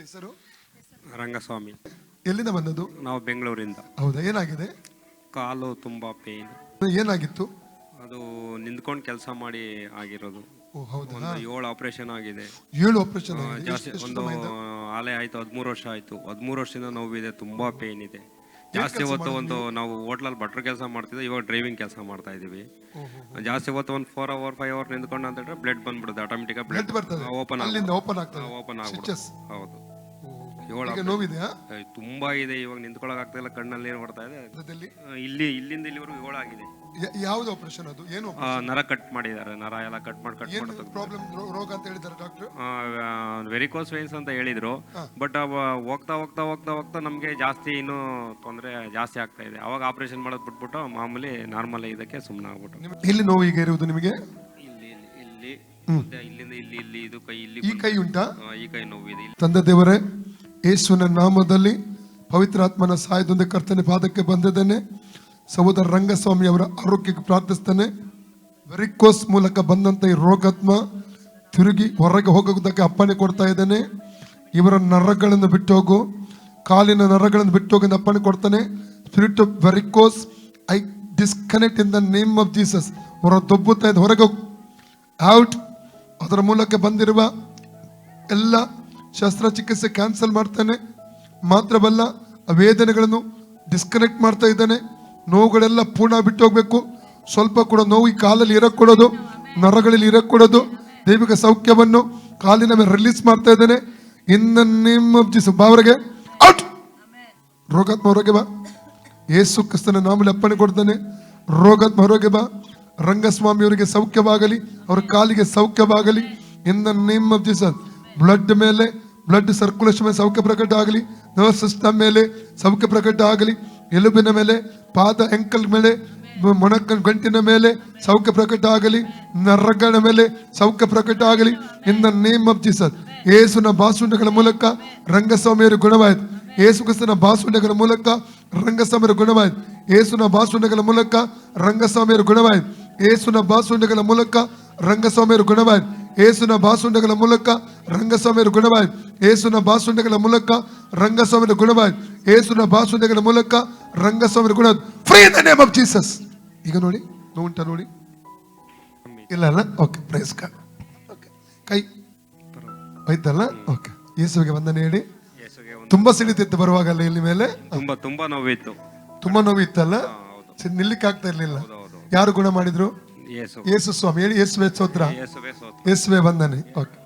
ಹೆಸರು? ರಂಗಸ್ವಾಮಿ. ಎಲ್ಲಿಂದ ಬಂದದ್ದು? ನಾವು ಬೆಂಗಳೂರಿಂದ. ಹೌದಾ ಏನಾಗಿದೆ? ಕಾಲು ತುಂಬಾ ಪೇನ್. ಏನಾಗಿತ್ತು? ಅದು ನಿಂತ್ಕೊಂಡು ಕೆಲಸ ಮಾಡಿ ಆಗಿರೋದು. ಓ ಹೌದಾ? ಒಂದು ಏಳು ಆಪರೇಷನ್ ಆಗಿದೆ. ಏಳು ಆಪರೇಷನ್ ಜಾಸ್ತಿ ಒಂದು? ಆಲೆ ಆಯ್ತು ಹದಿಮೂರು ವರ್ಷ ಆಯ್ತು. ಹದಿಮೂರು ವರ್ಷದಿಂದ ನೋವಿದೆ ತುಂಬಾ ಪೇನ್ ಇದೆ. ಜಾಸ್ತಿ ಹೊತ್ತು ಒಂದು ನಾವು? ಹೋಟ್ಲಲ್ಲಿ ಬಟ್ರ್ ಕೆಲಸ ಮಾಡ್ತಿದ್ದೆ ಇವಾಗ ಡ್ರೈವಿಂಗ್ ಕೆಲಸ ಮಾಡ್ತಾ ಇದೀವಿ. ಜಾಸ್ತಿ ಹೊತ್ತು ಒಂದು ಫೋರ್ ಅವರ್ ಫೈವ್ ಅವರ್ ನಿಂತ್ಕೊಂಡು ಅಂತ ಹೇಳಿದ್ರೆ ಬ್ಲಡ್ ಬಂದ್ಬಿಡುತ್ತೆ ಆಟೋಮೆಟಿಕ್ ಬ್ಲಡ್ ಬರ್ತದೆ. ಓಪನ್ ಓಪನ್ ಆಗ್ತದೆ. ಓಪನ್ ಆಗ್ಬಿಡುತ್ತೆ. ಹೌದು. ಏಳು ನೋವಿದೆಯಾ? ಏ, ತುಂಬಾ ಇದೆ ಇವಾಗ ನಿಂತ್ಕೊಳಕ್ ಆಗ್ತಾ ಇಲ್ಲ ಕಣ್ಣಲ್ಲಿ ಏನ್ ಹೊಡ್ತಾ ಇದೆ. ಆ, ಇಲ್ಲಿ ಇಲ್ಲಿಂದ ಇಲ್ಲಿವರೆಗೂ ಏಳಾಗಿದೆ ಆಗಿದೆ. ಯಾವ್ದು ಆಪರೇಷನ್ ಅದು? ಏನು ಆ, ನರ ಕಟ್ ಮಾಡಿದ್ದಾರೆ ನರ ಎಲ್ಲ ಕಟ್ ಮಾಡಿ ಕಟ್ ಏನು ಮಾಡಿ ಪ್ರಾಬ್ಲಮ್ ರೋಗ ಅಂತ ಹೇಳಿದ್ದಾರೆ ಡಾಕ್ಟರ್ ವೆರಿಕೋಸ್ ವೇನ್ಸ್ ಅಂತ ಹೇಳಿದ್ರು. ಬಟ್ ಹೋಗ್ತಾ ಹೋಗ್ತಾ ಹೋಗ್ತಾ ಹೋಗ್ತಾ ನಮಗೆ ಜಾಸ್ತಿ ಇನ್ನೂ ತೊಂದರೆ ಜಾಸ್ತಿ ಆಗ್ತಾ ಇದೆ. ಅವಾಗ ಆಪರೇಷನ್ ಮಾಡೋದು ಬಿಟ್ಬಿಟ್ಟು ಮಾಮೂಲಿ ನಾರ್ಮಲ್ ಇದಕ್ಕೆ ಸುಮ್ಮನೆ ಆಗ್ಬಿಟ್ಟು. ಇಲ್ಲಿ ನೋವು ಈಗ ಇರುವುದು ನಿಮಗೆ? ಇಲ್ಲಿ ಇಲ್ಲಿ ಇಲ್ಲಿ. ಮತ್ತೆ ಇಲ್ಲಿಂದ ಇಲ್ಲಿ ಇಲ್ಲಿ ಇದು ಕೈ ಇಲ್ಲಿ ಈ ಕೈ ಉಂಟಾ? ಆ, ಈ ಕೈ ನೋವಿದೆ. ಇಲ್ಲಿ ತಂದೆ ದೇವರೇ ಯೇಸುವಿನ ನಾಮದಲ್ಲಿ ಪವಿತ್ರಾತ್ಮನ ಸಹಾಯದೊಂದಿಗೆ ಕರ್ತನೆ ಪಾದಕ್ಕೆ ಬಂದಿದ್ದೇನೆ. ಸಹೋದರ ರಂಗಸ್ವಾಮಿ ಅವರ ಆರೋಗ್ಯಕ್ಕೆ ಪ್ರಾರ್ಥಿಸ್ತೇನೆ. ವೆರಿಕೋಸ್ ಮೂಲಕ ಬಂದಂತ ಈ ರೋಗಾತ್ಮ ತಿರುಗಿ ಹೊರಗೆ ಹೋಗೋದಕ್ಕೆ ಅಪ್ಪಣೆ ಕೊಡ್ತಾ ಇದ್ದೇನೆ. ಇವರ ನರಗಳನ್ನು ಬಿಟ್ಟು ಹೋಗು. ಕಾಲಿನ ನರಗಳನ್ನು ಬಿಟ್ಟು ಹೋಗಿ ಅಪ್ಪಣೆ ಕೊಡ್ತಾನೆ. Spirit of varicose I disconnect in the name of Jesus ಹೊರ ದೊಬ್ಬುತ್ತಾ ಇದೆ ಹೊರಗೆ ಔಟ್ ಅದರ ಮೂಲಕ ಬಂದಿರುವ ಎಲ್ಲ ಶಸ್ತ್ರಚಿಕಿತ್ಸೆ ಕ್ಯಾನ್ಸಲ್ ಮಾಡ್ತಾನೆ. ಮಾತ್ರವಲ್ಲ ಆ ವೇದನೆಗಳನ್ನು ಡಿಸ್ಕನೆಕ್ಟ್ ಮಾಡ್ತಾ ಇದ್ದಾನೆ. ನೋವುಗಳೆಲ್ಲ ಪೂರ್ಣ ಬಿಟ್ಟು ಹೋಗ್ಬೇಕು. ಸ್ವಲ್ಪ ಕೂಡ ನೋವು ಈ ಕಾಲಲ್ಲಿ ಇರಕ್ ಕೊಡೋದು ನರಗಳಲ್ಲಿ ಇರಕ್ ಕೊಡೋದು ದೈವಿಕ ಸೌಖ್ಯವನ್ನು ಕಾಲಿನ ಮೇಲೆ ರಿಲೀಸ್ ಮಾಡ್ತಾ ಇದ್ದಾನೆ. ಇನ್ನ ನಿಮ್ಮ ಬಾವರಿಗೆ ಔಟ್ ರೋಗಾತ್ಮ ಹೊರಗೆ ಬಾ. ಯೇಸು ಕ್ರಿಸ್ತನ ನಾಮಲ್ಲಿ ಅಪ್ಪಣೆ ಕೊಡ್ತಾನೆ. ರೋಗಾತ್ಮ ಹೊರಗೆ ಬಾ. ರಂಗಸ್ವಾಮಿಯವರಿಗೆ ಸೌಖ್ಯವಾಗಲಿ, ಅವರ ಕಾಲಿಗೆ ಸೌಖ್ಯವಾಗಲಿ. ಇನ್ ದ ನೇಮ್ ಬ್ಲಡ್ ಮೇಲೆ ಬ್ಲಡ್ ಸರ್ಕ್ಯುಲೇಷನ್ ಮೇಲೆ ಸೌಖ್ಯ ಪ್ರಕಟ ಆಗಲಿ ನರ್ವ್ ಸಿಸ್ಟಮ್ ಮೇಲೆ ಸೌಖ್ಯ ಪ್ರಕಟ ಆಗಲಿ, ಎಲುಬಿನ ಮೇಲೆ, ಪಾದ ಎಂಕಲ್ ಮೇಲೆ, ಮೊಣಕ, ಗಂಟಿನ ಮೇಲೆ ಸೌಖ್ಯ ಪ್ರಕಟ ಆಗಲಿ ನರಗಳ ಮೇಲೆ ಸೌಖ್ಯ ಪ್ರಕಟ ಆಗಲಿ in the name of Jesus ಯೇಸುನ ಬಾಸುಂಡಗಳ ಮೂಲಕ ರಂಗಸ್ವಾಮಿಯರು ಗುಣವಾಯಿತು. ಏಸು ಕ್ರಿಸ್ತನ ಬಾಸುಂಡಗಳ ಮೂಲಕ ರಂಗಸ್ವಾಮಿಯರು ಗುಣವಾಯಿತು. ಏಸುನ ಬಾಸುಂಡಗಳ ಮೂಲಕ ರಂಗಸ್ವಾಮಿಯರು ಗುಣವಾಯಿತು. ಏಸುನ ಬಾಸುಂಡಗಳ ಮೂಲಕ ರಂಗಸ್ವಾಮಿಯರು ಗುಣವಾಯಿತು. ಯೇಸುನ ಬಾಸುಂಡಗಳ ಮೂಲಕ ರಂಗಸ್ವಾಮಿಯರ ಗುಣವಾಯ್ ಏಸುನ ಬಾಸುಂಡೆಗಳ ಮೂಲಕ ರಂಗಸ್ವಾಮಿಯ ಗುಣವಾಯ್ ಏಸುನ ಬಾಸುಂಡೆಗಳ ಮೂಲಕ ರಂಗಸ್ವಾಮಿಯ ಗುಣ free the name of Jesus ಈಗ ನೋಡಿ ನೋವುಂಟ ನೋಡಿ. ಇಲ್ಲ ಅಲ್ಲ? ಓಕೆ ಪ್ರೈಸ್ ಕಾರ್ಡ್ ಓಕೆ ಕೈ ಆಯ್ತಲ್ಲ ಓಕೆ ಯೇಸುವಿಗೆ ವಂದನೆ ಹೇಳಿ. ತುಂಬಾ ಸಿಡಿತಿತ್ತು ಬರುವಾಗಲ್ಲ ಇಲ್ಲಿ ಮೇಲೆ? ತುಂಬಾ ತುಂಬಾ ನೋವಿತ್ತು. ತುಂಬಾ ನೋವಿತ್ತಲ್ಲ ನಿಲ್ಲಿಕ್ಕೆ ಆಗ್ತಾ ಇರ್ಲಿಲ್ಲ. ಯಾರು ಗುಣ ಮಾಡಿದ್ರು? ಯೇಸು. ಸ್ವಾಮಿ ಹೇಳಿ ಯೇಸುವೆ ಸ್ತೋತ್ರ. ಯೇಸುವೆ ಸೋತು ಯೇಸುವೆ ವಂದನೆ. ಓಕೆ